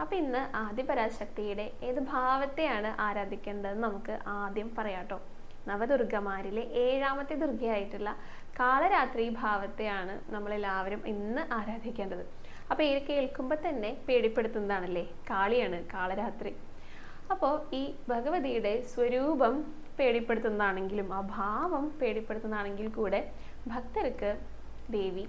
അപ്പോൾ ഇന്ന് ആദിപരാശക്തിയുടെ ഏത് ഭാവത്തെയാണ് ആരാധിക്കേണ്ടതെന്ന് നമുക്ക് ആദ്യം പറയാട്ടോ നവദുർഗമാരിലെ ഏഴാമത്തെ ദുർഗയായിട്ടുള്ള കാളരാത്രി ഭാവത്തെയാണ് നമ്മളെല്ലാവരും ഇന്ന് ആരാധിക്കേണ്ടത്. അപ്പോൾ ഇത് കേൾക്കുമ്പോൾ തന്നെ പേടിപ്പെടുത്തുന്നതാണല്ലേ? കാളിയാണ് കാളരാത്രി. അപ്പോൾ ഈ ഭഗവതിയുടെ സ്വരൂപം പേടിപ്പെടുത്തുന്നതാണെങ്കിലും ആ ഭാവം പേടിപ്പെടുത്തുന്നതാണെങ്കിൽ കൂടെ ഭക്തർക്ക് ദേവി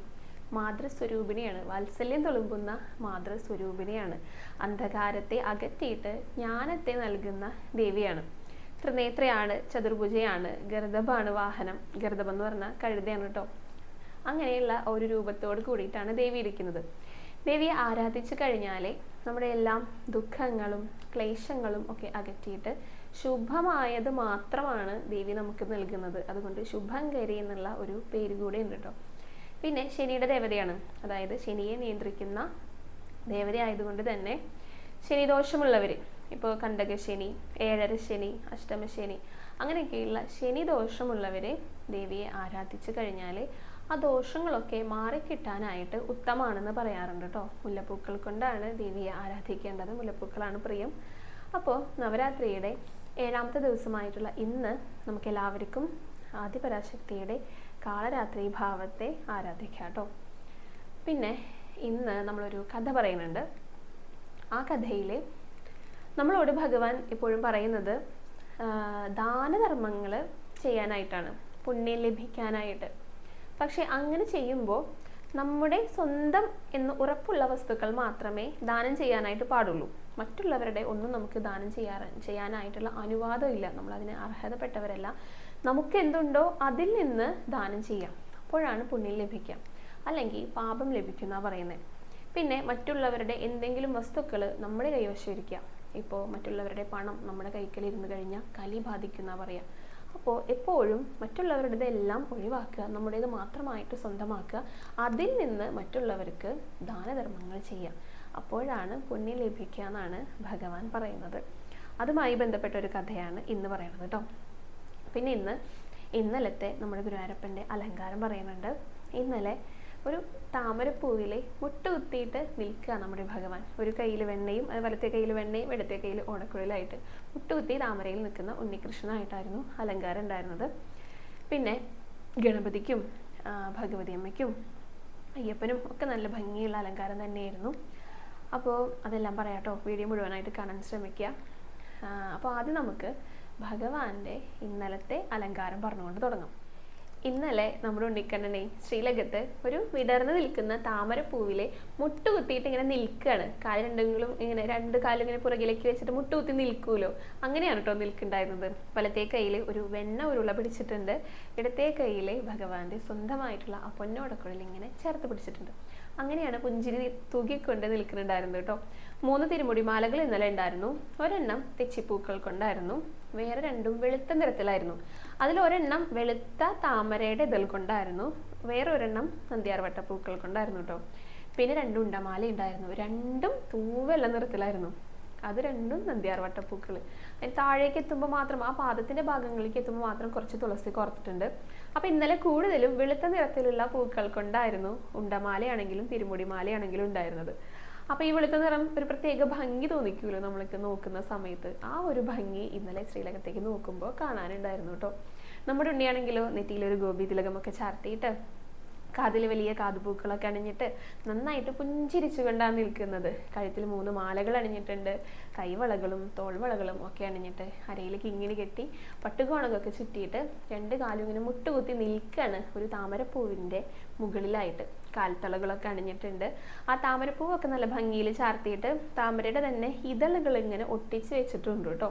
മാതൃസ്വരൂപിണിയാണ്. വാത്സല്യം തുളുമ്പുന്ന മാതൃസ്വരൂപിണിയാണ്. അന്ധകാരത്തെ അകറ്റിയിട്ട് ജ്ഞാനത്തെ നൽകുന്ന ദേവിയാണ്. ത്രിനേത്രയാണ് ചതുർഭുജയാണ് ഗർദഭാണ് വാഹനം. ഗർദഭം എന്ന് പറഞ്ഞാൽ കഴുതയാണ് കേട്ടോ. അങ്ങനെയുള്ള ഒരു രൂപത്തോട് കൂടിയിട്ടാണ് ദേവി ഇരിക്കുന്നത്. ദേവിയെ ആരാധിച്ചു കഴിഞ്ഞാലേ നമ്മുടെ എല്ലാം ദുഃഖങ്ങളും ക്ലേശങ്ങളും ഒക്കെ അകറ്റിയിട്ട് ശുഭമായത് മാത്രമാണ് ദേവി നമുക്ക് നൽകുന്നത്. അതുകൊണ്ട് ശുഭങ്കരി എന്നുള്ള ഒരു പേര് കൂടെ ഉണ്ട് കേട്ടോ. പിന്നെ ശനിയുടെ ദേവതയാണ്. അതായത് ശനിയെ നിയന്ത്രിക്കുന്ന ദേവത ആയതുകൊണ്ട് തന്നെ ശനിദോഷമുള്ളവർ ഇപ്പോൾ കണ്ടകശനി ഏഴര ശനി അഷ്ടമശനി അങ്ങനെയൊക്കെയുള്ള ശനി ദോഷമുള്ളവരെ ദേവിയെ ആരാധിച്ചു കഴിഞ്ഞാൽ ആ ദോഷങ്ങളൊക്കെ മാറിക്കിട്ടാനായിട്ട് ഉത്തമാണെന്ന് പറയാറുണ്ട് കേട്ടോ മുല്ലപ്പൂക്കൾ കൊണ്ടാണ് ദേവിയെ ആരാധിക്കേണ്ടത്. മുല്ലപ്പൂക്കളാണ് പ്രിയം. അപ്പോൾ നവരാത്രിയുടെ ഏഴാമത്തെ ദിവസമായിട്ടുള്ള ഇന്ന് നമുക്കെല്ലാവർക്കും ആദിപരാശക്തിയുടെ കാളരാത്രി ഭാവത്തെ ആരാധിക്കാം കേട്ടോ. പിന്നെ ഇന്ന് നമ്മളൊരു കഥ പറയുന്നുണ്ട്. ആ കഥയിൽ നമ്മളോട് ഭഗവാൻ ഇപ്പോഴും പറയുന്നത് ദാനധർമ്മങ്ങൾ ചെയ്യാനായിട്ടാണ് പുണ്യം ലഭിക്കാനായിട്ട്. പക്ഷെ അങ്ങനെ ചെയ്യുമ്പോൾ നമ്മുടെ സ്വന്തം എന്ന് ഉറപ്പുള്ള വസ്തുക്കൾ മാത്രമേ ദാനം ചെയ്യാനായിട്ട് പാടുള്ളൂ. മറ്റുള്ളവരുടെ ഒന്നും നമുക്ക് ദാനം ചെയ്യാൻ ചെയ്യാനായിട്ടുള്ള അനുവാദമില്ല. നമ്മൾ അതിന് അർഹതപ്പെട്ടവരല്ല. നമുക്ക് എന്തുണ്ടോ അതിൽ നിന്ന് ദാനം ചെയ്യാം. അപ്പോഴാണ് പുണ്യം ലഭിക്കുക. അല്ലെങ്കിൽ പാപം ലഭിക്കുന്ന പറയുന്നത് പിന്നെ മറ്റുള്ളവരുടെ എന്തെങ്കിലും വസ്തുക്കൾ നമ്മുടെ കൈവശം ഇപ്പോൾ മറ്റുള്ളവരുടെ പണം നമ്മുടെ കൈക്കലിരുന്ന് കഴിഞ്ഞാൽ കലി ബാധിക്കുന്ന പറയാം അപ്പോൾ എപ്പോഴും മറ്റുള്ളവരുടേതെല്ലാം ഒഴിവാക്കുക നമ്മുടേത് മാത്രമായിട്ട് സ്വന്തമാക്കുക അതിൽ നിന്ന് മറ്റുള്ളവർക്ക് ദാനധർമ്മങ്ങൾ ചെയ്യാം അപ്പോഴാണ് പുണ്യം ലഭിക്കുക എന്നാണ് ഭഗവാൻ പറയുന്നത്. അതുമായി ബന്ധപ്പെട്ട ഒരു കഥയാണ് ഇന്ന് പറയുന്നത് കേട്ടോ. പിന്നെ ഇന്ന് ഇന്നലത്തെ നമ്മുടെ ഗുരുവായൂരപ്പന്റെ അലങ്കാരം പറയുന്നുണ്ട്. ഇന്നലെ ഒരു താമരപ്പൂവിലെ മുട്ടുകുത്തിയിട്ട് നിൽക്കുക നമ്മുടെ ഭഗവാൻ. ഒരു കയ്യിൽ വെണ്ണയും വലത്തെ കയ്യിൽ വെണ്ണയും ഇടത്തെ കയ്യിൽ ഓണക്കുഴലായിട്ട് മുട്ടുകുത്തി താമരയിൽ നിൽക്കുന്ന ഉണ്ണികൃഷ്ണനായിട്ടായിരുന്നു അലങ്കാരം ഉണ്ടായിരുന്നത്. പിന്നെ ഗണപതിക്കും ഭഗവതി അമ്മയ്ക്കും അയ്യപ്പനും ഒക്കെ നല്ല ഭംഗിയുള്ള അലങ്കാരം തന്നെയായിരുന്നു. അപ്പോൾ അതെല്ലാം പറയാട്ടോ വീഡിയോ മുഴുവനായിട്ട് കാണാൻ ശ്രമിക്കുക. അപ്പോൾ ആദ്യം നമുക്ക് ഭഗവാന്റെ ഇന്നലത്തെ അലങ്കാരം പറഞ്ഞുകൊണ്ട് തുടങ്ങും. ഇന്നലെ നമ്മുടെ ഉണ്ണിക്കണ്ണനെ ശ്രീലകത്ത് ഒരു വിടർന്ന് നിൽക്കുന്ന താമരപ്പൂവിലെ മുട്ടുകുത്തിയിട്ട് ഇങ്ങനെ നിൽക്കുകയാണ് കാൽ രണ്ടെങ്കിലും ഇങ്ങനെ രണ്ട് കാലും ഇങ്ങനെ പുറകിലേക്ക് വെച്ചിട്ട് മുട്ടുകുത്തി നിൽക്കുമല്ലോ അങ്ങനെയാണ് കേട്ടോ നിൽക്കുന്നുണ്ടായിരുന്നത് വലത്തെ കയ്യിൽ ഒരു വെണ്ണ ഉരുള പിടിച്ചിട്ടുണ്ട്. ഇടത്തെ കയ്യിൽ ഭഗവാന്റെ സ്വന്തമായിട്ടുള്ള ആ പൊന്നോടക്കുഴൽ ഇങ്ങനെ ചേർത്ത് പിടിച്ചിട്ടുണ്ട്. അങ്ങനെയാണ് പുഞ്ചിരി തൂകിക്കൊണ്ട് നിൽക്കുന്നുണ്ടായിരുന്നത് കേട്ടോ മൂന്ന് തിരുമുടി മാലകൾ ഇന്നലെ ഉണ്ടായിരുന്നു. ഒരെണ്ണം തെച്ചിപ്പൂക്കൾ കൊണ്ടായിരുന്നു. വേറെ രണ്ടും വെളുത്ത നിറത്തിലായിരുന്നു. അതിൽ ഒരെണ്ണം വെളുത്ത താമരയുടെ ഇതൾ കൊണ്ടായിരുന്നു. വേറെ ഒരെണ്ണം നന്ദിയാർവട്ട പൂക്കൾ കൊണ്ടായിരുന്നു കേട്ടോ പിന്നെ രണ്ടും ഉണ്ടമാല ഉണ്ടായിരുന്നു. രണ്ടും തൂവെള്ള നിറത്തിലായിരുന്നു. അത് രണ്ടും നന്ദിയാർ പൂക്കൾ അതിന് താഴേക്ക് എത്തുമ്പോൾ മാത്രം ആ പാദത്തിന്റെ ഭാഗങ്ങളിലേക്ക് എത്തുമ്പോൾ മാത്രം കുറച്ച് തുളസി കോർത്തിട്ടുണ്ട്. അപ്പൊ ഇന്നലെ കൂടുതലും വെളുത്ത നിറത്തിലുള്ള പൂക്കൾ കൊണ്ടായിരുന്നു ഉണ്ടമാലയാണെങ്കിലും തിരുമുടിമാലയാണെങ്കിലും ഉണ്ടായിരുന്നത്. അപ്പൊ ഈ വെളുത്ത നിറം ഒരു പ്രത്യേക ഭംഗി തോന്നിക്കുമല്ലോ നമ്മൾക്ക് നോക്കുന്ന സമയത്ത്? ആ ഒരു ഭംഗി ഇന്നലെ ശ്രീലകത്തേക്ക് നോക്കുമ്പോൾ കാണാനുണ്ടായിരുന്നു കേട്ടോ നമ്മുടെ ഉണ്ണിയാണെങ്കിലോ നെറ്റിയിലൊരു ഗോപി തിലകമൊക്കെ ചാർത്തിയിട്ട് കാതിൽ വലിയ കാതുപൂക്കളൊക്കെ അണിഞ്ഞിട്ട് നന്നായിട്ട് പുഞ്ചിരിച്ചു കൊണ്ടാണ് നിൽക്കുന്നത്. കഴുത്തിൽ മൂന്ന് മാലകൾ അണിഞ്ഞിട്ടുണ്ട്. കൈവളകളും തോൾവളകളും ഒക്കെ അണിഞ്ഞിട്ട് അരയിലേക്ക് ഇങ്ങനെ കെട്ടി പട്ടുകോണകൊക്കെ ചുറ്റിയിട്ട് രണ്ട് കാലും ഇങ്ങനെ മുട്ടുകുത്തി നിൽക്കുകയാണ് ഒരു താമരപ്പൂവിന്റെ മുകളിലായിട്ട്. കാൽത്തളകളൊക്കെ അണിഞ്ഞിട്ടുണ്ട്. ആ താമരപ്പൂവൊക്കെ നല്ല ഭംഗിയിൽ ചാർത്തിയിട്ട് താമരയുടെ തന്നെ ഇതളുകൾ ഇങ്ങനെ ഒട്ടിച്ച് വെച്ചിട്ടുണ്ട് കേട്ടോ.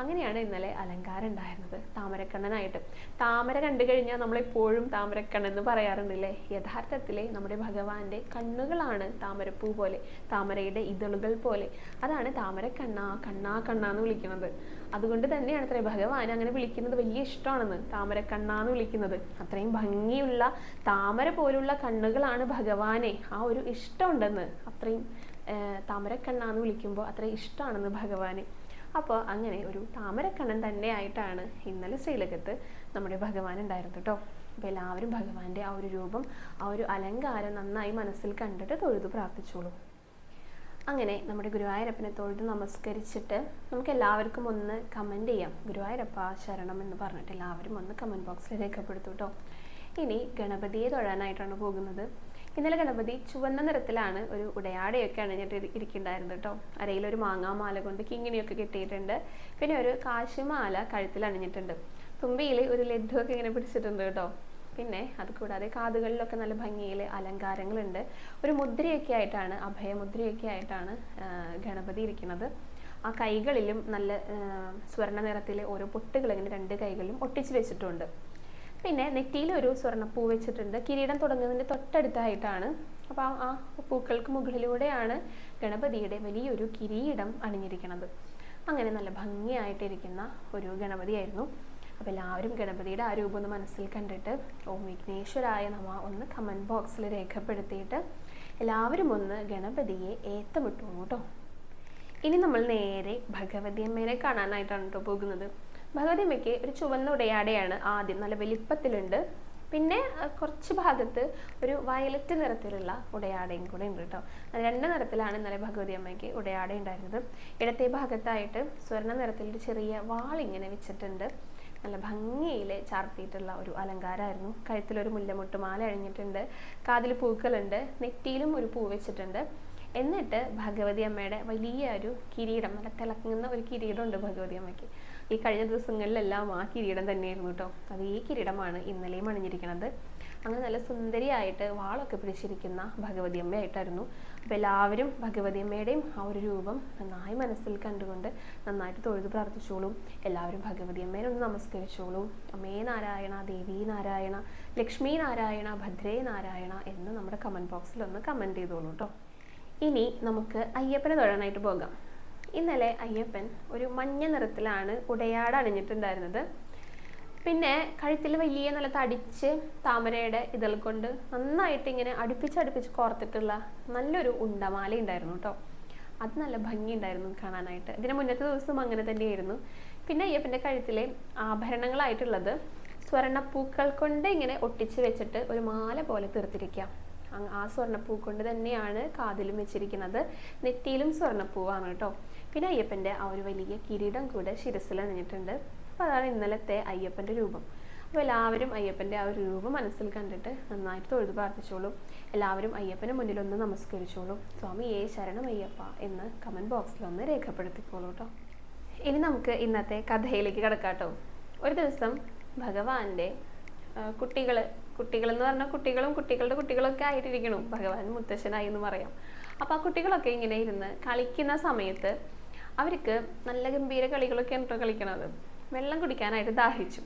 അങ്ങനെയാണ് ഇന്നലെ അലങ്കാരം ഉണ്ടായിരുന്നത് താമരക്കണ്ണനായിട്ട്. താമര കണ്ടു കഴിഞ്ഞാൽ നമ്മളെപ്പോഴും താമരക്കണ്ണൻ എന്ന് പറയാറുണ്ടല്ലേ? യഥാർത്ഥത്തിലെ നമ്മുടെ ഭഗവാന്റെ കണ്ണുകളാണ് താമരപ്പൂ പോലെ താമരയുടെ ഇതളുകൾ പോലെ. അതാണ് താമരക്കണ്ണ കണ്ണാ കണ്ണ എന്ന് വിളിക്കുന്നത്. അതുകൊണ്ട് തന്നെയാണ് അത്രേ ഭഗവാൻ അങ്ങനെ വിളിക്കുന്നത് വലിയ ഇഷ്ടമാണെന്ന് താമരക്കണ്ണ എന്ന് വിളിക്കുന്നത്. അത്രയും ഭംഗിയുള്ള താമര പോലുള്ള കണ്ണുകളാണ് ഭഗവാനെ. ആ ഒരു ഇഷ്ടമുണ്ടെന്ന് അത്രയും താമരക്കണ്ണ എന്ന് വിളിക്കുമ്പോൾ അത്രയും ഇഷ്ടമാണെന്ന് ഭഗവാനെ. അപ്പോൾ അങ്ങനെ ഒരു താമരക്കണ്ണൻ തന്നെയായിട്ടാണ് ഇന്നലെ ശ്രീലകത്ത് നമ്മുടെ ഭഗവാൻ ഉണ്ടായിരുന്നത് കേട്ടോ അപ്പോൾ എല്ലാവരും ഭഗവാന്റെ ആ ഒരു രൂപം ആ ഒരു അലങ്കാരം നന്നായി മനസ്സിൽ കണ്ടിട്ട് തൊഴുതു പ്രാർത്ഥിച്ചോളൂ. അങ്ങനെ നമ്മുടെ ഗുരുവായൂരപ്പനെ തൊഴുത് നമസ്കരിച്ചിട്ട് നമുക്ക് എല്ലാവർക്കും ഒന്ന് കമന്റ് ചെയ്യാം. ഗുരുവായൂരപ്പ ശരണം എന്ന് പറഞ്ഞിട്ട് എല്ലാവരും ഒന്ന് കമന്റ് ബോക്സിൽ രേഖപ്പെടുത്തു കേട്ടോ ഇനി ഗണപതിയെ തൊഴാനായിട്ടാണ് പോകുന്നത്. ഇന്നലെ ഗണപതി ചുവന്ന നിറത്തിലാണ് ഒരു ഉടയാടയൊക്കെ അണിഞ്ഞിട്ട് ഇരിക്കുന്നുണ്ടായിരുന്നു കേട്ടോ. അരയിൽ ഒരു മാങ്ങാമാല കൊണ്ട് കിങ്ങിണിയൊക്കെ കിട്ടിയിട്ടുണ്ട്. പിന്നെ ഒരു കാശുമാല കഴുത്തിൽ അണിഞ്ഞിട്ടുണ്ട്. തുമ്പിയിൽ ഒരു ലഡുവൊക്കെ ഇങ്ങനെ പിടിച്ചിട്ടുണ്ട് കേട്ടോ. പിന്നെ അത് കൂടാതെ കാതുകളിലൊക്കെ നല്ല ഭംഗിയിൽ അലങ്കാരങ്ങളുണ്ട്. ഒരു മുദ്രയൊക്കെ ആയിട്ടാണ് അഭയമുദ്രയൊക്കെ ആയിട്ടാണ് ഗണപതി ഇരിക്കുന്നത്. ആ കൈകളിലും നല്ല സ്വർണ നിറത്തിലെ ഓരോ പൊട്ടുകൾ ഇങ്ങനെ രണ്ട് കൈകളിലും ഒട്ടിച്ചു വെച്ചിട്ടുണ്ട്. പിന്നെ നെറ്റിയിൽ ഒരു സ്വർണപ്പൂ വെച്ചിട്ടുണ്ട്. കിരീടം തുടങ്ങുന്നതിന്റെ തൊട്ടടുത്തായിട്ടാണ്. അപ്പോൾ ആ പൂക്കൾക്ക് മുകളിലൂടെയാണ് ഗണപതിയുടെ വലിയൊരു കിരീടം അണിഞ്ഞിരിക്കുന്നത്. അങ്ങനെ നല്ല ഭംഗിയായിട്ടിരിക്കുന്ന ഒരു ഗണപതിയായിരുന്നു. അപ്പോൾ എല്ലാവരും ഗണപതിയുടെ ആ രൂപം ഒന്ന് മനസ്സിൽ കണ്ടിട്ട് ഓം വിഘ്നേശ്വരായ നമ ഒന്ന് കമന്റ് ബോക്സിൽ രേഖപ്പെടുത്തിയിട്ട് എല്ലാവരും ഒന്ന് ഗണപതിയെ ഏത്തമിട്ടു കേട്ടോ. ഇനി നമ്മൾ നേരെ ഭഗവതി അമ്മേനെ കാണാനായിട്ടാണ് കേട്ടോ പോകുന്നത്. ഭഗവതിയമ്മയ്ക്ക് ഒരു ചുവന്ന ഉടയാടയാണ് ആദ്യം നല്ല വലിപ്പത്തിലുണ്ട്. പിന്നെ കുറച്ച് ഭാഗത്ത് ഒരു വയലറ്റ് നിറത്തിലുള്ള ഉടയാടയും കൂടെ ഉണ്ട് കേട്ടോ. രണ്ട് നിറത്തിലാണ് ഇന്നലെ ഭഗവതി അമ്മയ്ക്ക് ഉടയാട ഉണ്ടായിരുന്നത്. ഇടത്തെ ഭാഗത്തായിട്ട് സ്വർണ നിറത്തിൽ ഒരു ചെറിയ വാളിങ്ങനെ വെച്ചിട്ടുണ്ട്. നല്ല ഭംഗിയിൽ ചാർത്തിയിട്ടുള്ള ഒരു അലങ്കാരമായിരുന്നു. കഴുത്തിലൊരു മുല്ലമുട്ട് മാല അഴിഞ്ഞിട്ടുണ്ട് കാതിൽ പൂക്കളുണ്ട്. നെറ്റിയിലും ഒരു പൂ വെച്ചിട്ടുണ്ട്. എന്നിട്ട് ഭഗവതി അമ്മയുടെ വലിയ ഒരു കിരീടം നല്ല തിളങ്ങുന്ന ഒരു കിരീടമുണ്ട് ഭഗവതി അമ്മയ്ക്ക് ഈ കഴിഞ്ഞ ദിവസങ്ങളിലെല്ലാം ആ കിരീടം തന്നെയായിരുന്നു കേട്ടോ. അത് ഈ കിരീടമാണ് ഇന്നലെയും അണിഞ്ഞിരിക്കുന്നത്. അങ്ങനെ നല്ല സുന്ദരിയായിട്ട് വാളൊക്കെ പിടിച്ചിരിക്കുന്ന ഭഗവതി അമ്മയായിട്ടായിരുന്നു. അപ്പോൾ എല്ലാവരും ഭഗവതി അമ്മയുടെയും ആ ഒരു രൂപം നന്നായി മനസ്സിൽ കണ്ടുകൊണ്ട് നന്നായിട്ട് തൊഴുത് പ്രാർത്ഥിച്ചോളൂ. എല്ലാവരും ഭഗവതി അമ്മേനെ ഒന്ന് നമസ്കരിച്ചോളൂ. അമ്മേ നാരായണ ദേവി നാരായണ ലക്ഷ്മി നാരായണ ഭദ്രേ നാരായണ എന്ന് നമ്മുടെ കമന്റ് ബോക്സിൽ ഒന്ന് കമന്റ് ചെയ്തോളൂ കേട്ടോ. ഇനി നമുക്ക് അയ്യപ്പനെ തൊഴാനായിട്ട് പോകാം. ഇന്നലെ അയ്യപ്പൻ ഒരു മഞ്ഞ നിറത്തിലാണ് ഉടയാട് അണിഞ്ഞിട്ടുണ്ടായിരുന്നത്. പിന്നെ കഴുത്തിൽ വലിയ നല്ല തടിച്ച് താമരയുടെ ഇതൾ കൊണ്ട് നന്നായിട്ട് ഇങ്ങനെ അടുപ്പിച്ച് അടുപ്പിച്ച് കോർത്തിട്ടുള്ള നല്ലൊരു ഉണ്ടമാല ഉണ്ടായിരുന്നു കേട്ടോ. അത് നല്ല ഭംഗി ഉണ്ടായിരുന്നു കാണാനായിട്ട്. ഇതിന് മുന്നത്തെ ദിവസം അങ്ങനെ തന്നെയായിരുന്നു. പിന്നെ അയ്യപ്പന്റെ കഴുത്തിലെ ആഭരണങ്ങളായിട്ടുള്ളത് സ്വർണപ്പൂക്കൾ കൊണ്ട് ഇങ്ങനെ ഒട്ടിച്ച് വെച്ചിട്ട് ഒരു മാല പോലെ തീർത്തിരിക്കാം. ആ സ്വർണപ്പൂ കൊണ്ട് തന്നെയാണ് കാതിലും വെച്ചിരിക്കുന്നത്. നെറ്റിയിലും സ്വർണപ്പൂവാണ് കേട്ടോ. പിന്നെ അയ്യപ്പന്റെ ആ ഒരു വലിയ കിരീടം കൂടെ ശിരസിൽ അണിഞ്ഞിട്ടുണ്ട്. അപ്പോൾ അതാണ് ഇന്നലത്തെ അയ്യപ്പന്റെ രൂപം. അപ്പോൾ എല്ലാവരും അയ്യപ്പന്റെ ആ ഒരു രൂപം മനസ്സിൽ കണ്ടിട്ട് നന്നായിട്ട് തൊഴുതു പ്രാർത്ഥിച്ചോളൂ. എല്ലാവരും അയ്യപ്പന് മുന്നിൽ ഒന്ന് നമസ്കരിച്ചോളൂ. സ്വാമി ഏ ശരണം അയ്യപ്പ എന്ന് കമന്റ് ബോക്സിൽ ഒന്ന് രേഖപ്പെടുത്തിക്കോളൂ കേട്ടോ. ഇനി നമുക്ക് ഇന്നത്തെ കഥയിലേക്ക് കിടക്കാം കേട്ടോ. ഒരു ദിവസം ഭഗവാന്റെ കുട്ടികൾ കുട്ടികൾ എന്ന് പറഞ്ഞാൽ കുട്ടികളും കുട്ടികളുടെ കുട്ടികളൊക്കെ ആയിട്ടിരിക്കണം. ഭഗവാൻ മുത്തശ്ശനായി എന്ന് പറയാം. അപ്പോൾ ആ കുട്ടികളൊക്കെ ഇങ്ങനെ ഇരുന്ന് കളിക്കുന്ന സമയത്ത് അവർക്ക് നല്ല ഗംഭീര കളികളൊക്കെയാണ് കേട്ടോ കളിക്കണത് വെള്ളം കുടിക്കാനായിട്ട് ദാഹിച്ചു.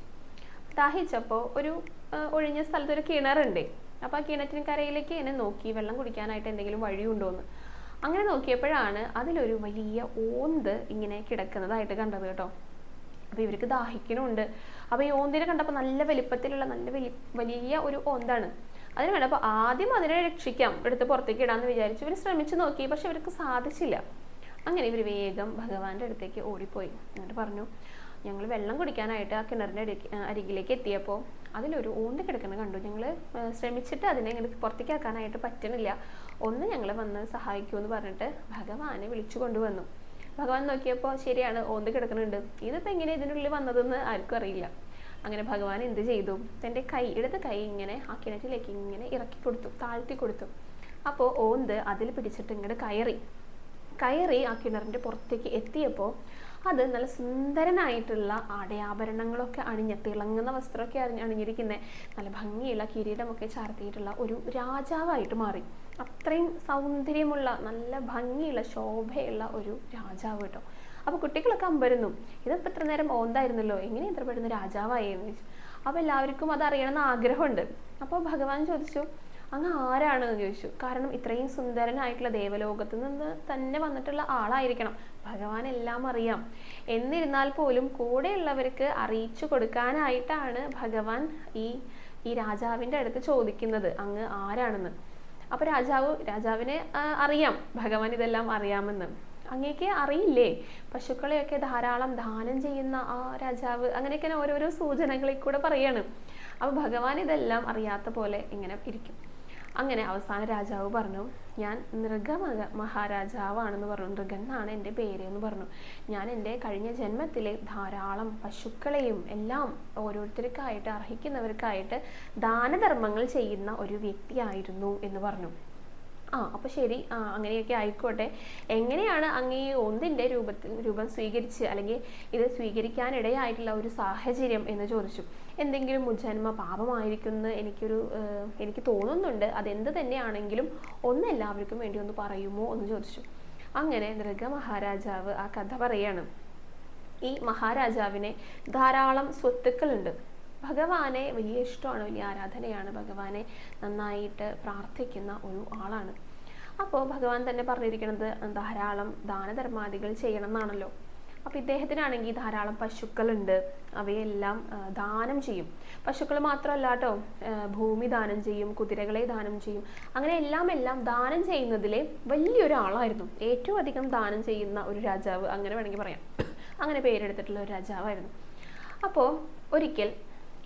ദാഹിച്ചപ്പോൾ ഒരു ഒഴിഞ്ഞ സ്ഥലത്ത് ഒരു കിണറുണ്ട്. അപ്പോൾ ആ കിണറ്റിന് കരയിലേക്ക് എന്നെ നോക്കി വെള്ളം കുടിക്കാനായിട്ട് എന്തെങ്കിലും വഴിയുണ്ടോ എന്ന് അങ്ങനെ നോക്കിയപ്പോഴാണ് അതിലൊരു വലിയ ഓന്ത് ഇങ്ങനെ കിടക്കുന്നതായിട്ട് കണ്ടത് കേട്ടോ. അപ്പോൾ ഇവർക്ക് ദാഹിക്കണമുണ്ട് അപ്പോൾ ഈ ഓന്തിനെ കണ്ടപ്പോൾ നല്ല വലിപ്പത്തിലുള്ള നല്ല വലി വലിയ ഒരു ഓന്താണ്. അതിന് കണ്ടപ്പോൾ ആദ്യം അതിനെ രക്ഷിക്കാം. എടുത്ത് പുറത്തേക്ക് ഇടാമെന്ന് വിചാരിച്ചു. ഇവർ ശ്രമിച്ചു നോക്കി പക്ഷെ ഇവർക്ക് സാധിച്ചില്ല. അങ്ങനെ ഇവർ വേഗം ഭഗവാന്റെ അടുത്തേക്ക് ഓടിപ്പോയി. എന്നിട്ട് പറഞ്ഞു ഞങ്ങൾ വെള്ളം കുടിക്കാനായിട്ട് ആ കിണറിന്റെ അരികിലേക്ക് എത്തിയപ്പോൾ അതിലൊരു ഓണ്ട് കിടക്കുന്നത് കണ്ടു. ഞങ്ങൾ ശ്രമിച്ചിട്ട് അതിനെ ഇങ്ങനെ പുറത്തേക്ക് ആക്കാനായിട്ട് പറ്റണില്ല. ഒന്ന് ഞങ്ങൾ വന്ന് സഹായിക്കൂ എന്ന് പറഞ്ഞിട്ട് ഭഗവാനെ വിളിച്ചു കൊണ്ടുവന്നു. ഭഗവാൻ നോക്കിയപ്പോൾ ശരിയാണ് ഓന്ത് കിടക്കുന്നുണ്ട്. ഇതിപ്പോൾ എങ്ങനെ ഇതിനുള്ളിൽ വന്നതെന്ന് ആർക്കും അറിയില്ല. അങ്ങനെ ഭഗവാൻ എന്ത് ചെയ്തു? തന്റെ കൈ ഇടത് കൈ ഇങ്ങനെ ആ കിണറ്റിലേക്ക് ഇങ്ങനെ ഇറക്കി കൊടുത്തു താഴ്ത്തി കൊടുത്തു. അപ്പോൾ ഓന്ത് അതിൽ പിടിച്ചിട്ട് ഇങ്ങോട്ട് കയറി. കയറി ആ കിണറിന്റെ പുറത്തേക്ക് എത്തിയപ്പോൾ അത് നല്ല സുന്ദരനായിട്ടുള്ള ആടയാഭരണങ്ങളൊക്കെ അണിഞ്ഞ തിളങ്ങുന്ന വസ്ത്രമൊക്കെ അണിഞ്ഞ് അണിഞ്ഞിരിക്കുന്ന. നല്ല ഭംഗിയുള്ള കിരീടമൊക്കെ ചാർത്തിയിട്ടുള്ള ഒരു രാജാവായിട്ട് മാറി. അത്രയും സൗന്ദര്യമുള്ള നല്ല ഭംഗിയുള്ള ശോഭയുള്ള ഒരു രാജാവ് കേട്ടോ അപ്പോൾ കുട്ടികളൊക്കെ അമ്പരുന്നു ഇതിപ്പോൾ ഇത്ര നേരം ഓന്തായിരുന്നല്ലോ എങ്ങനെ ഇത്ര പെടുന്ന രാജാവായിരുന്നു ചോദിച്ചു. അപ്പോൾ എല്ലാവർക്കും അത് അറിയണമെന്ന് ആഗ്രഹമുണ്ട്. അപ്പോൾ ഭഗവാൻ ചോദിച്ചു അങ്ങ് ആരാണ്? എന്ന് ചോദിച്ചു. കാരണം ഇത്രയും സുന്ദരനായിട്ടുള്ള ദേവലോകത്ത് നിന്ന് തന്നെ വന്നിട്ടുള്ള ആളായിരിക്കണം. ഭഗവാൻ എല്ലാം അറിയാം. എന്നിരുന്നാൽ പോലും കൂടെയുള്ളവർക്ക് അറിയിച്ചു കൊടുക്കാനായിട്ടാണ് ഭഗവാൻ ഈ ഈ രാജാവിന്റെ അടുത്ത് ചോദിക്കുന്നത് അങ്ങ് ആരാണെന്ന്? അപ്പോൾ രാജാവ് രാജാവിനെ അറിയാം. ഭഗവാൻ ഇതെല്ലാം അറിയാമെന്ന്. അങ്ങേക്ക് അറിയില്ലേ? പശുക്കളെയൊക്കെ ധാരാളം ദാനം ചെയ്യുന്ന ആ രാജാവ് അങ്ങനെയൊക്കെ ഓരോരോ സൂചനകളിൽ കൂടെ പറയാണ്. അപ്പോൾ ഭഗവാൻ ഇതെല്ലാം അറിയാത്ത പോലെ ഇങ്ങനെ ഇരിക്കും. അങ്ങനെ അവസാന രാജാവ് പറഞ്ഞു ഞാൻ നൃഗ മഹാരാജാവാണെന്ന് പറഞ്ഞു. നൃഗൻ എന്നാണ് എന്റെ പേര് എന്ന് പറഞ്ഞു. ഞാൻ എന്റെ കഴിഞ്ഞ ജന്മത്തിൽ ധാരാളം പശുക്കളെയും എല്ലാം ഓരോരുത്തർക്കായിട്ട് അർഹിക്കുന്നവർക്കായിട്ട് ദാനധർമ്മങ്ങൾ ചെയ്യുന്ന ഒരു വ്യക്തിയായിരുന്നു എന്ന് പറഞ്ഞു. ആ അപ്പോൾ ശരി. അങ്ങനെയൊക്കെ ആയിക്കോട്ടെ. എങ്ങനെയാണ് അങ്ങ് ഈ ഒന്നിന്റെ രൂപത്തിൽ രൂപം സ്വീകരിച്ച് അല്ലെങ്കിൽ ഇത് സ്വീകരിക്കാനിടയായിട്ടുള്ള ഒരു സാഹചര്യം എന്ന് ചോദിച്ചു. എന്തെങ്കിലും മുജന്മ പാപമായിരിക്കുമെന്ന് എനിക്കൊരു എനിക്ക് തോന്നുന്നുണ്ട്. അതെന്ത് തന്നെയാണെങ്കിലും ഒന്ന് എല്ലാവർക്കും വേണ്ടി ഒന്ന് പറയുമോ എന്ന് ചോദിച്ചു. അങ്ങനെ ദൃഗ മഹാരാജാവ് ആ കഥ പറയാണ്. ഈ മഹാരാജാവിനെ ധാരാളം സ്വത്തുക്കളുണ്ട്. ഭഗവാനെ വലിയ ഇഷ്ടമാണ്? വലിയ ആരാധനയാണ് ഭഗവാനെ നന്നായിട്ട് പ്രാർത്ഥിക്കുന്ന ഒരു ആളാണ്. അപ്പോൾ ഭഗവാൻ തന്നെ പറഞ്ഞിരിക്കുന്നത് ധാരാളം ദാനധർമാദികൾ ചെയ്യണം എന്നാണല്ലോ അപ്പോൾ ഇദ്ദേഹത്തിനാണെങ്കിൽ ധാരാളം പശുക്കളുണ്ട്. അവയെല്ലാം ദാനം ചെയ്യും. പശുക്കൾ മാത്രമല്ല കേട്ടോ ഭൂമി ദാനം ചെയ്യും കുതിരകളെ ദാനം ചെയ്യും. അങ്ങനെ എല്ലാം എല്ലാം ദാനം ചെയ്യുന്നതിലെ വലിയൊരാളായിരുന്നു. ഏറ്റവും അധികം ദാനം ചെയ്യുന്ന ഒരു രാജാവ് അങ്ങനെ വേണമെങ്കിൽ പറയാം. അങ്ങനെ പേരെടുത്തിട്ടുള്ള ഒരു രാജാവായിരുന്നു. അപ്പോൾ ഒരിക്കൽ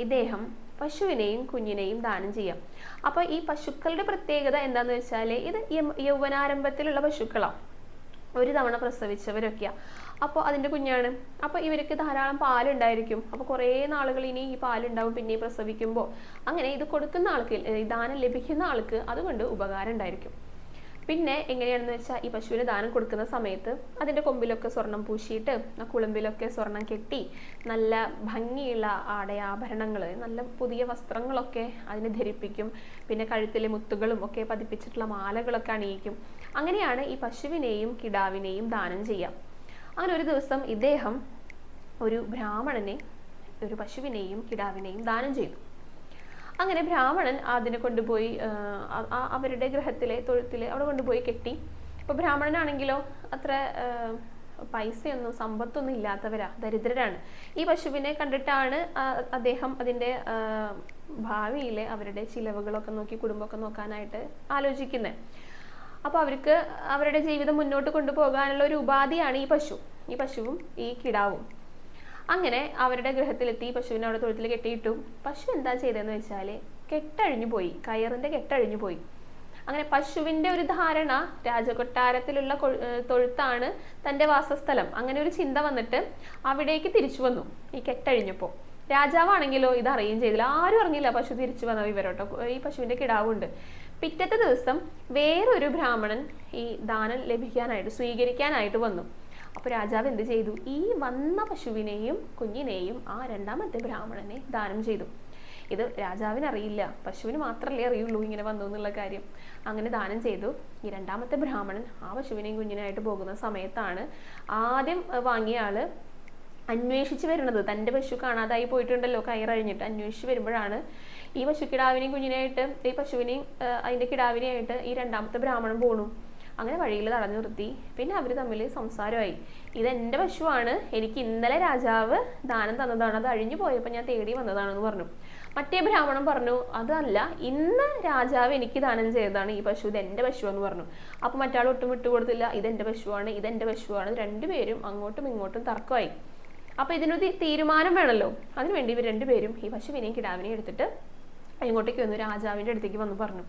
ഇദ്ദേഹം പശുവിനെയും കുഞ്ഞിനെയും ദാനം ചെയ്യാം. അപ്പോൾ ഈ പശുക്കളുടെ പ്രത്യേകത എന്താന്ന് വെച്ചാൽ ഇത് യൗവനാരംഭത്തിലുള്ള പശുക്കളാണ് ഒരു തവണ പ്രസവിച്ചവരൊക്കെയാ. അപ്പോൾ അതിന്റെ കുഞ്ഞാണ്. അപ്പോൾ ഇവർക്ക് ധാരാളം പാലുണ്ടായിരിക്കും. അപ്പോൾ കുറേ നാളുകൾ ഇനി ഈ പാലുണ്ടാവും പിന്നെ പ്രസവിക്കുമ്പോൾ അങ്ങനെ ഇത് കൊടുക്കുന്ന ആൾക്ക് ദാനം ലഭിക്കുന്ന ആൾക്ക് അതുകൊണ്ട് ഉപകാരം ഉണ്ടായിരിക്കും. പിന്നെ എങ്ങനെയാണെന്ന് വെച്ചാൽ ഈ പശുവിന് ദാനം കൊടുക്കുന്ന സമയത്ത് അതിന്റെ കൊമ്പിലൊക്കെ സ്വർണം പൂശിയിട്ട് കുളമ്പിലൊക്കെ സ്വർണം കെട്ടി നല്ല ഭംഗിയുള്ള ആടയാഭരണങ്ങൾ നല്ല പുതിയ വസ്ത്രങ്ങളൊക്കെ അതിനെ ധരിപ്പിക്കും. പിന്നെ കഴുത്തിലെ മുത്തുകളും ഒക്കെ പതിപ്പിച്ചിട്ടുള്ള മാലകളൊക്കെ അണിയിക്കും. അങ്ങനെയാണ് ഈ പശുവിനെയും കിടാവിനെയും ദാനം ചെയ്യുക അങ്ങനെ ഒരു ദിവസം ഇദ്ദേഹം ഒരു ബ്രാഹ്മണനെ ഒരു പശുവിനെയും കിടാവിനെയും ദാനം ചെയ്തു. അങ്ങനെ ബ്രാഹ്മണൻ അതിനെ കൊണ്ടുപോയി അവരുടെ ഗൃഹത്തിലെ തൊഴുത്തിലെ അവിടെ കൊണ്ടുപോയി കെട്ടി. അപ്പോൾ ബ്രാഹ്മണനാണെങ്കിലോ അത്ര പൈസയൊന്നും സമ്പത്തൊന്നും ഇല്ലാത്തവരാ ദരിദ്രരാണ്. ഈ പശുവിനെ കണ്ടിട്ടാണ് അദ്ദേഹം അതിന്റെ ഭാവിയിലെ അവരുടെ ചിലവുകളൊക്കെ നോക്കി കുടുംബമൊക്കെ നോക്കാനായിട്ട് ആലോചിക്കുന്നത് അപ്പോൾ അവർക്ക് അവരുടെ ജീവിതം മുന്നോട്ട് കൊണ്ടുപോകാനുള്ള ഒരു ഉപാധിയാണ് ഈ പശു. ഈ പശുവും ഈ കിടാവും. അങ്ങനെ അവരുടെ ഗൃഹത്തിലെത്തി പശുവിനെ അവിടെ തൊഴുത്തിൽ കെട്ടിയിട്ടു. പശു എന്താ ചെയ്തതെന്ന് വെച്ചാൽ കെട്ടഴിഞ്ഞു പോയി. കയറിന്റെ കെട്ടഴിഞ്ഞു പോയി. അങ്ങനെ പശുവിന്റെ ഒരു ധാരണ രാജകൊട്ടാരത്തിലുള്ള തൊഴുത്താണ് തന്റെ വാസസ്ഥലം. അങ്ങനെ ഒരു ചിന്ത വന്നിട്ട് അവിടേക്ക് തിരിച്ചു വന്നു ഈ കെട്ടഴിഞ്ഞപ്പോൾ രാജാവാണെങ്കിലോ ഇത് അറിയുകയും ചെയ്തില്ല. ആരും അറിഞ്ഞില്ല പശു തിരിച്ചു വന്ന വിവരോട്ടോ. ഈ പശുവിന്റെ കിടാവുണ്ട്. പിറ്റത്തെ ദിവസം വേറൊരു ബ്രാഹ്മണൻ ഈ ദാനം ലഭിക്കാനായിട്ട് സ്വീകരിക്കാനായിട്ട് വന്നു. അപ്പോൾ രാജാവ് എന്ത് ചെയ്തു? ഈ വന്ന പശുവിനെയും കുഞ്ഞിനെയും ആ രണ്ടാമത്തെ ബ്രാഹ്മണനെ ദാനം ചെയ്തു. ഇത് രാജാവിന് അറിയില്ല പശുവിന് മാത്രമല്ലേ അറിയുള്ളൂ ഇങ്ങനെ വന്നു എന്നുള്ള കാര്യം. അങ്ങനെ ദാനം ചെയ്തു. ഈ രണ്ടാമത്തെ ബ്രാഹ്മണൻ ആ പശുവിനെയും കുഞ്ഞിനായിട്ട് പോകുന്ന സമയത്താണ് ആദ്യം വാങ്ങിയ ആൾ അന്വേഷിച്ച് വരുന്നത്. തന്റെ പശു കാണാതായി പോയിട്ടുണ്ടല്ലോ കയറഴിഞ്ഞിട്ട് അന്വേഷിച്ച് വരുമ്പോഴാണ് ഈ പശു കിടാവിനെയും കുഞ്ഞിനായിട്ട് ഈ പശുവിനെയും അതിന്റെ കിടാവിനെയായിട്ട് ഈ രണ്ടാമത്തെ ബ്രാഹ്മണൻ പോണു. അങ്ങനെ വഴിയിൽ തടഞ്ഞു നിർത്തി. പിന്നെ അവർ തമ്മിൽ സംസാരമായി. ഇത് എന്റെ പശുവാണ് എനിക്ക് ഇന്നലെ രാജാവ് ദാനം തന്നതാണ്. അത് അഴിഞ്ഞു പോയപ്പോൾ ഞാൻ തേടി വന്നതാണെന്ന് പറഞ്ഞു. മറ്റേ ബ്രാഹ്മണൻ പറഞ്ഞു അതല്ല ഇന്ന് രാജാവ് എനിക്ക് ദാനം ചെയ്തതാണ് ഈ പശു. ഇത് എന്റെ പശു എന്ന് പറഞ്ഞു. അപ്പോൾ മറ്റാൾ ഒട്ടും വിട്ടുകൊടുത്തില്ല ഇതെന്റെ പശുവാണ്. ഇതെന്റെ പശുവാണ്. രണ്ടുപേരും അങ്ങോട്ടും ഇങ്ങോട്ടും തർക്കമായി. അപ്പോൾ ഇതിനൊരു തീരുമാനം വേണമല്ലോ അതിനുവേണ്ടി ഇവർ രണ്ടുപേരും ഈ പശുവിനെയും കിടാവിനെയും എടുത്തിട്ട് ഇങ്ങോട്ടേക്ക് വന്നു. രാജാവിന്റെ അടുത്തേക്ക് വന്നു പറഞ്ഞു.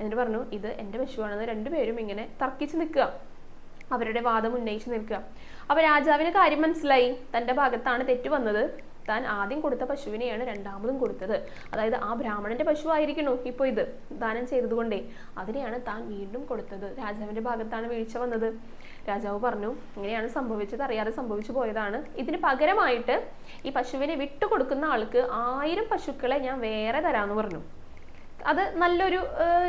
എന്നിട്ട് പറഞ്ഞു ഇത് എന്റെ പശുവാണെന്ന് രണ്ടുപേരും ഇങ്ങനെ തർക്കിച്ച് നിൽക്കുക. അവരുടെ വാദം ഉന്നയിച്ച് നിൽക്കുക. അപ്പോൾ രാജാവിന് കാര്യം മനസ്സിലായി. തന്റെ ഭാഗത്താണ് തെറ്റ് വന്നത്. താൻ ആദ്യം കൊടുത്ത പശുവിനെയാണ് രണ്ടാമതും കൊടുത്തത്. അതായത് ആ ബ്രാഹ്മണന്റെ പശു ആയിരിക്കണോ ഇപ്പോൾ ഇത്. ദാനം ചെയ്തതുകൊണ്ടേ അതിനെയാണ് താൻ വീണ്ടും കൊടുത്തത്. രാജാവിന്റെ ഭാഗത്താണ് വീഴ്ച വന്നത്. രാജാവ് പറഞ്ഞു ഇങ്ങനെയാണ് സംഭവിച്ചത്. അറിയാതെ സംഭവിച്ചു പോയതാണ്. ഇതിന് പകരമായിട്ട് ഈ പശുവിനെ വിട്ടുകൊടുക്കുന്ന ആൾക്ക് ആയിരം പശുക്കളെ ഞാൻ വേറെ തരാന്ന് പറഞ്ഞു. അത് നല്ലൊരു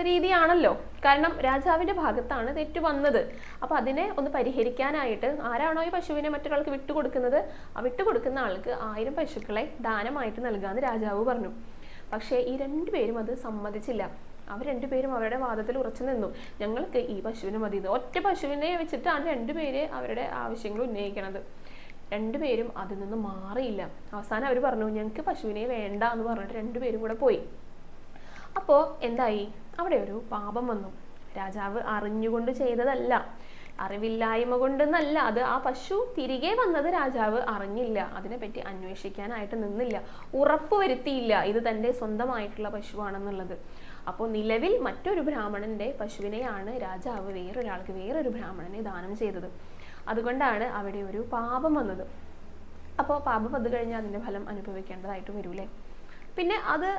രീതിയാണല്ലോ. കാരണം രാജാവിന്റെ ഭാഗത്താണ് തെറ്റ് വന്നത്. അപ്പൊ അതിനെ ഒന്ന് പരിഹരിക്കാനായിട്ട് ആരാണോ ഈ പശുവിനെ മറ്റൊരാൾക്ക് വിട്ടുകൊടുക്കുന്നത്? ആ വിട്ടുകൊടുക്കുന്ന ആൾക്ക് ആയിരം പശുക്കളെ ദാനമായിട്ട് നൽകാമെന്ന് രാജാവ് പറഞ്ഞു. പക്ഷേ ഈ രണ്ടുപേരും അത് സമ്മതിച്ചില്ല. അവർ രണ്ടുപേരും അവരുടെ വാദത്തിൽ ഉറച്ചു നിന്നു. ഞങ്ങൾക്ക് ഈ പശുവിന് മതി. ഇത് ഒറ്റ പശുവിനെ വെച്ചിട്ടാണ് രണ്ടുപേര് അവരുടെ ആവശ്യങ്ങൾ ഉന്നയിക്കണത്. രണ്ടുപേരും അതിൽ നിന്ന് മാറിയില്ല. അവസാനം അവർ പറഞ്ഞു ഞങ്ങൾക്ക് പശുവിനെ വേണ്ട എന്ന് പറഞ്ഞിട്ട് രണ്ടുപേരും കൂടെ പോയി. അപ്പോൾ എന്തായി? അവിടെ ഒരു പാപം വന്നു. രാജാവ് അറിഞ്ഞുകൊണ്ട് ചെയ്തതല്ല. അറിവില്ലായ്മ കൊണ്ടെന്നല്ല. അത് ആ പശു തിരികെ വന്നത് രാജാവ് അറിഞ്ഞില്ല. അതിനെപ്പറ്റി അന്വേഷിക്കാനായിട്ട് നിന്നില്ല. ഉറപ്പ് വരുത്തിയില്ല. ഇത് തന്റെ സ്വന്തമായിട്ടുള്ള പശുവാണെന്നുള്ളത്. അപ്പോൾ നിലവിൽ മറ്റൊരു ബ്രാഹ്മണന്റെ പശുവിനെയാണ് രാജാവ് വേറൊരാൾക്ക് വേറൊരു ബ്രാഹ്മണനെ ദാനം ചെയ്തത്. അതുകൊണ്ടാണ് അവിടെ ഒരു പാപം വന്നത്. അപ്പോൾ പാപം വന്നു കഴിഞ്ഞാൽ അതിന്റെ ഫലം അനുഭവിക്കേണ്ടതായിട്ട് വരൂലേ പിന്നെ അത്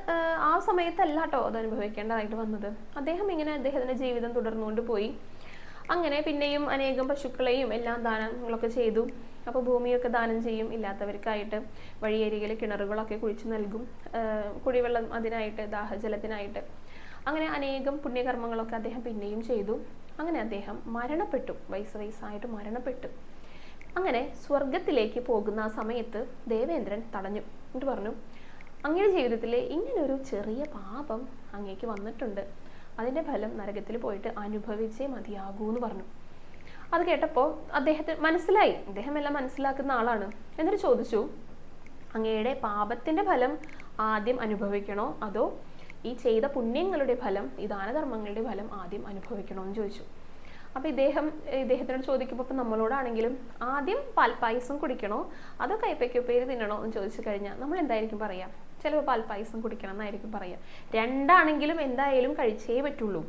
ആ സമയത്തല്ല കേട്ടോ അത് അനുഭവിക്കേണ്ടതായിട്ട് വന്നത്. അദ്ദേഹം ഇങ്ങനെ അദ്ദേഹത്തിന്റെ ജീവിതം തുടർന്നുകൊണ്ട് പോയി. അങ്ങനെ പിന്നെയും അനേകം പശുക്കളെയും എല്ലാം ദാനങ്ങളൊക്കെ ചെയ്തു. അപ്പോൾ ഭൂമിയൊക്കെ ദാനം ചെയ്യും. ഇല്ലാത്തവർക്കായിട്ട് വഴിയരികിൽ കിണറുകളൊക്കെ കുഴിച്ചു നൽകും. കുടിവെള്ളം അതിനായിട്ട് ദാഹജലത്തിനായിട്ട്. അങ്ങനെ അനേകം പുണ്യകർമ്മങ്ങളൊക്കെ അദ്ദേഹം പിന്നെയും ചെയ്തു. അങ്ങനെ അദ്ദേഹം മരണപ്പെട്ടു. വയസ്സ് വയസ്സായിട്ട് മരണപ്പെട്ടു. അങ്ങനെ സ്വർഗത്തിലേക്ക് പോകുന്ന ആ സമയത്ത് ദേവേന്ദ്രൻ തടഞ്ഞു. എന്നിട്ട് പറഞ്ഞു അങ്ങയുടെ ജീവിതത്തിലെ ഇങ്ങനൊരു ചെറിയ പാപം അങ്ങേക്ക് വന്നിട്ടുണ്ട്. അതിന്റെ ഫലം നരകത്തിൽ പോയിട്ട് അനുഭവിച്ചേ മതിയാകൂ എന്ന് പറഞ്ഞു. അത് കേട്ടപ്പോൾ അദ്ദേഹത്തിന് മനസ്സിലായി. അദ്ദേഹം എല്ലാം മനസ്സിലാക്കുന്ന ആളാണ്. എന്നിട്ട് ചോദിച്ചു അങ്ങയുടെ പാപത്തിന്റെ ഫലം ആദ്യം അനുഭവിക്കണോ? അതോ ഈ ചെയ്ത പുണ്യങ്ങളുടെ ഫലം ഈ ദാനധർമ്മങ്ങളുടെ ഫലം ആദ്യം അനുഭവിക്കണോ? എന്ന് ചോദിച്ചു. അപ്പോൾ ഇദ്ദേഹം ഇദ്ദേഹത്തിനോട് ചോദിക്കുമ്പോൾ ഇപ്പം നമ്മളോടാണെങ്കിലും ആദ്യം പാൽപ്പായസം കുടിക്കണോ? അതോ കൈപ്പയ്ക്കുപ്പേര് തിന്നണോ? എന്ന് ചോദിച്ചു കഴിഞ്ഞാൽ നമ്മൾ എന്തായിരിക്കും പറയാ? ചിലപ്പോൾ പാൽപ്പായസം കുടിക്കണം എന്നായിരിക്കും പറയുക. രണ്ടാണെങ്കിലും എന്തായാലും കഴിച്ചേ പറ്റുള്ളൂ.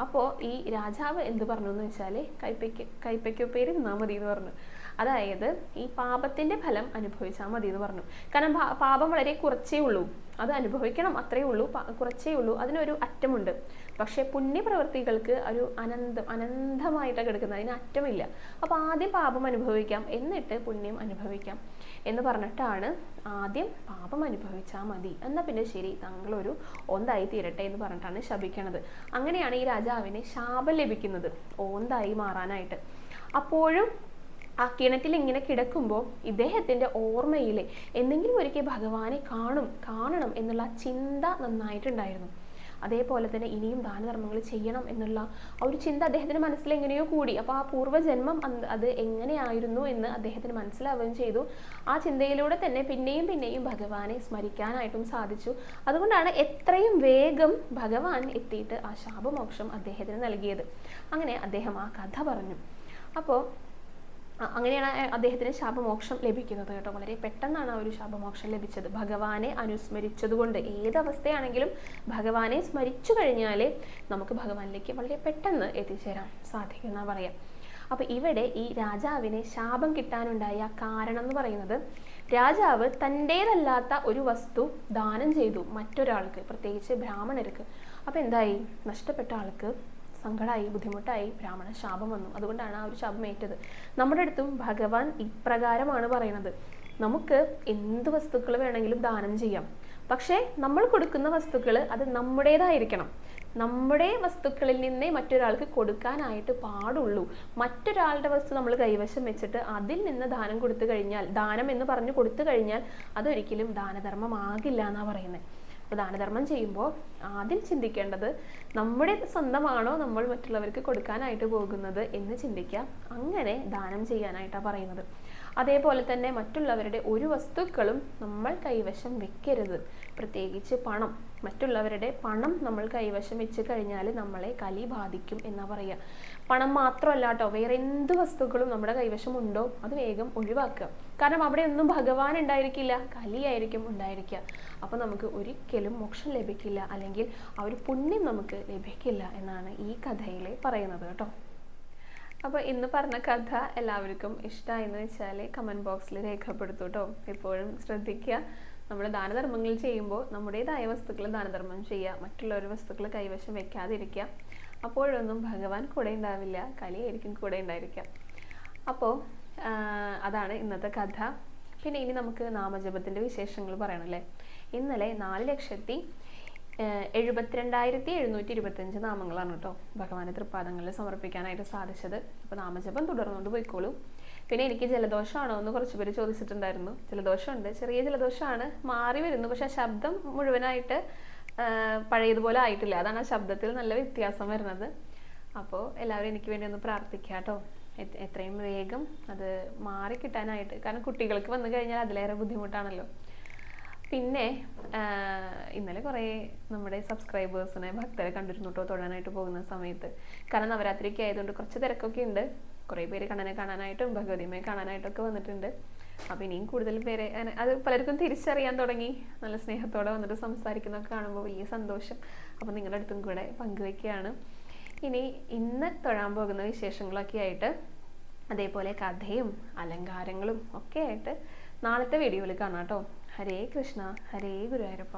അപ്പോൾ ഈ രാജാവ് എന്ത് പറഞ്ഞു എന്ന് വെച്ചാൽ കൈപ്പയ്ക്ക് കൈപ്പയ്ക്കോ പേര് നിന്നാൽ മതി എന്ന് പറഞ്ഞു. അതായത് ഈ പാപത്തിന്റെ ഫലം അനുഭവിച്ചാൽ മതി എന്ന് പറഞ്ഞു. കാരണം പാപം വളരെ കുറച്ചേ ഉള്ളൂ. അത് അനുഭവിക്കണം അത്രയേ ഉള്ളൂ കുറച്ചേ ഉള്ളൂ. അതിനൊരു അറ്റമുണ്ട്. പക്ഷേ പുണ്യപ്രവൃത്തികൾക്ക് ഒരു അനന്തം അനന്തമായിട്ടാണ് കിടക്കുന്നത്. അതിന് അറ്റമില്ല. അപ്പോൾ ആദ്യം പാപം അനുഭവിക്കാം. എന്നിട്ട് പുണ്യം അനുഭവിക്കാം എന്ന് പറഞ്ഞിട്ടാണ് ആദ്യം പാപം അനുഭവിച്ചാൽ മതി. എന്നാൽ പിന്നെ ശരി താങ്കളൊരു ഓന്തായി തീരട്ടെ എന്ന് പറഞ്ഞിട്ടാണ് ശപിക്കണത്. അങ്ങനെയാണ് ഈ രാജാവിന് ശാപം ലഭിക്കുന്നത്. ഓന്തായി മാറാനായിട്ട്. അപ്പോഴും ആ കിണറ്റിൽ ഇങ്ങനെ കിടക്കുമ്പോൾ ഇദ്ദേഹത്തിന്റെ ഓർമ്മയിൽ എന്തെങ്കിലും ഒരിക്കൽ ഭഗവാനെ കാണും കാണണം എന്നുള്ള ചിന്ത നന്നായിട്ടുണ്ടായിരുന്നു. അതേപോലെ തന്നെ ഇനിയും ദാനധർമ്മങ്ങൾ ചെയ്യണം എന്നുള്ള ആ ഒരു ചിന്ത അദ്ദേഹത്തിന്റെ മനസ്സിൽ എങ്ങനെയോ കൂടി. അപ്പോൾ ആ പൂർവജന്മം അത് എങ്ങനെയായിരുന്നു എന്ന് അദ്ദേഹത്തിന് മനസ്സിലാവുകയും ചെയ്തു. ആ ചിന്തയിലൂടെ തന്നെ പിന്നെയും പിന്നെയും ഭഗവാനെ സ്മരിക്കാനായിട്ടും സാധിച്ചു. അതുകൊണ്ടാണ് എത്രയും വേഗം ഭഗവാൻ എത്തിയിട്ട് ആ ശാപമോക്ഷം അദ്ദേഹത്തിന് നൽകിയത്. അങ്ങനെ അദ്ദേഹം ആ കഥ പറഞ്ഞു. അപ്പോൾ അങ്ങനെയാണ് അദ്ദേഹത്തിന് ശാപമോക്ഷം ലഭിക്കുന്നത് കേട്ടോ. വളരെ പെട്ടെന്നാണ് ആ ഒരു ശാപമോക്ഷം ലഭിച്ചത്. ഭഗവാനെ അനുസ്മരിച്ചതുകൊണ്ട് ഏതവസ്ഥയാണെങ്കിലും ഭഗവാനെ സ്മരിച്ചു കഴിഞ്ഞാൽ നമുക്ക് ഭഗവാനിലേക്ക് വളരെ പെട്ടെന്ന് എത്തിച്ചേരാൻ സാധിക്കും എന്നാ പറയാം. അപ്പോൾ ഇവിടെ ഈ രാജാവിനെ ശാപം കിട്ടാനുണ്ടായ കാരണം എന്ന് പറയുന്നത് രാജാവ് തന്റേതല്ലാത്ത ഒരു വസ്തു ദാനം ചെയ്തു മറ്റൊരാൾക്ക് പ്രത്യേകിച്ച് ബ്രാഹ്മണർക്ക്. അപ്പോൾ എന്തായി? നഷ്ടപ്പെട്ട ആൾക്ക് സങ്കടമായി ബുദ്ധിമുട്ടായി ബ്രാഹ്മണ ശാപം വന്നു. അതുകൊണ്ടാണ് ആ ഒരു ശാപം ഏറ്റത്. നമ്മുടെ അടുത്തും ഭഗവാൻ ഇപ്രകാരമാണ് പറയുന്നത്. നമുക്ക് എന്ത് വസ്തുക്കൾ വേണമെങ്കിലും ദാനം ചെയ്യാം. പക്ഷേ നമ്മൾ കൊടുക്കുന്ന വസ്തുക്കൾ അത് നമ്മുടേതായിരിക്കണം. നമ്മുടെ വസ്തുക്കളിൽ നിന്നേ മറ്റൊരാൾക്ക് കൊടുക്കാനായിട്ട് പാടുള്ളൂ. മറ്റൊരാളുടെ വസ്തു നമ്മൾ കൈവശം വെച്ചിട്ട് അതിൽ നിന്ന് ദാനം കൊടുത്തു കഴിഞ്ഞാൽ ദാനം എന്ന് പറഞ്ഞു കൊടുത്തു കഴിഞ്ഞാൽ അതൊരിക്കലും ദാനധർമ്മമാകില്ല എന്നാണ് പറയുന്നത് ദാനധർമ്മം ചെയ്യുമ്പോൾ ആദ്യം ചിന്തിക്കേണ്ടത് നമ്മുടെ സ്വന്തമാണോ നമ്മൾ മറ്റുള്ളവർക്ക് കൊടുക്കാനായിട്ട് പോകുന്നത് എന്ന് ചിന്തിക്കുക. അങ്ങനെ ദാനം ചെയ്യാനായിട്ടാണ് പറയുന്നത്. അതേപോലെ തന്നെ മറ്റുള്ളവരുടെ ഒരു വസ്തുക്കളും നമ്മൾ കൈവശം വെക്കരുത്. പ്രത്യേകിച്ച് പണം. മറ്റുള്ളവരുടെ പണം നമ്മൾ കൈവശം വെച്ച് കഴിഞ്ഞാൽ നമ്മളെ കലി ബാധിക്കും എന്നാ പറയുക. പണം മാത്രമല്ല കേട്ടോ വേറെ എന്ത് വസ്തുക്കളും നമ്മുടെ കൈവശം ഉണ്ടോ അത് വേഗം ഒഴിവാക്കുക. കാരണം അവിടെ ഒന്നും ഭഗവാൻ ഉണ്ടായിരിക്കില്ല കലിയായിരിക്കും ഉണ്ടായിരിക്കുക. അപ്പോൾ നമുക്ക് ഒരിക്കലും മോക്ഷം ലഭിക്കില്ല അല്ലെങ്കിൽ ആ ഒരു പുണ്യം നമുക്ക് ലഭിക്കില്ല എന്നാണ് ഈ കഥയിൽ പറയുന്നത് കേട്ടോ. അപ്പോൾ ഇന്ന് പറഞ്ഞ കഥ എല്ലാവർക്കും ഇഷ്ടമായെന്ന് വെച്ചാൽ കമന്റ് ബോക്സിൽ രേഖപ്പെടുത്തു കേട്ടോ. എപ്പോഴും ശ്രദ്ധിക്കുക. നമ്മൾ ദാനധർമ്മങ്ങൾ ചെയ്യുമ്പോൾ നമ്മുടേതായ വസ്തുക്കൾ ദാനധർമ്മം ചെയ്യുക മറ്റുള്ളവരുടെ വസ്തുക്കൾ കൈവശം വെക്കാതിരിക്കുക. അപ്പോഴൊന്നും ഭഗവാൻ കൂടെ ഉണ്ടാവില്ല. കലിയായിരിക്കും കൂടെ ഉണ്ടായിരിക്കാം. അപ്പോൾ അതാണ് ഇന്നത്തെ കഥ. പിന്നെ ഇനി നമുക്ക് നാമജപത്തിന്റെ വിശേഷങ്ങൾ പറയണമല്ലേ ഇന്നലെ നാല് ലക്ഷത്തി എഴുപത്തിരണ്ടായിരത്തി എഴുന്നൂറ്റി ഇരുപത്തഞ്ച് നാമങ്ങളാണ് കേട്ടോ ഭഗവാന്റെ തൃപ്പാദങ്ങളിൽ സമർപ്പിക്കാനായിട്ട് സാധിച്ചത്. അപ്പോൾ നാമജപം തുടർന്നുകൊണ്ട് പോയിക്കോളൂ. പിന്നെ എനിക്ക് ജലദോഷമാണോ എന്ന് കുറച്ച് പേര് ചോദിച്ചിട്ടുണ്ടായിരുന്നു. ജലദോഷമുണ്ട്. ചെറിയ ജലദോഷമാണ്. മാറി വരുന്നു. പക്ഷെ ശബ്ദം മുഴുവനായിട്ട് പഴയതുപോലെ ആയിട്ടില്ല. അതാണ് ആ ശബ്ദത്തിൽ നല്ല വ്യത്യാസം വരുന്നത്. അപ്പോൾ എല്ലാവരും എനിക്ക് വേണ്ടി ഒന്ന് പ്രാർത്ഥിക്കുക കേട്ടോ. എത്രയും വേഗം അത് മാറി കിട്ടാനായിട്ട്. കാരണം കുട്ടികൾക്ക് വന്നു കഴിഞ്ഞാൽ അതിലേറെ ബുദ്ധിമുട്ടാണല്ലോ. പിന്നെ ഇന്നലെ കുറേ നമ്മുടെ സബ്സ്ക്രൈബേഴ്സിനെ ഭക്തരെ കണ്ടിരുന്നു കേട്ടോ തൊഴാനായിട്ട് പോകുന്ന സമയത്ത്. കാരണം നവരാത്രിക്ക് ആയതുകൊണ്ട് കുറച്ച് തിരക്കൊക്കെ ഉണ്ട്. കുറേ പേര് കണ്ണനെ കാണാനായിട്ടും ഭഗവതിയമ്മയെ കാണാനായിട്ടൊക്കെ വന്നിട്ടുണ്ട്. അപ്പോൾ ഇനിയും കൂടുതൽ പേരെ അത് പലർക്കും തിരിച്ചറിയാൻ തുടങ്ങി. നല്ല സ്നേഹത്തോടെ വന്നിട്ട് സംസാരിക്കുന്നതൊക്കെ കാണുമ്പോൾ വലിയ സന്തോഷം. അപ്പോൾ നിങ്ങളുടെ അടുത്തും കൂടെ പങ്കുവെക്കുകയാണ്. ഇനി ഇന്ന് തൊഴാൻ പോകുന്ന വിശേഷങ്ങളൊക്കെ ആയിട്ട് അതേപോലെ കഥയും അലങ്കാരങ്ങളും ഒക്കെ ആയിട്ട് നാളത്തെ വീഡിയോയിൽ കാണാം കേട്ടോ. ഹരേ കൃഷ്ണ ഹരേ ഗുരുവായൂരപ്പ.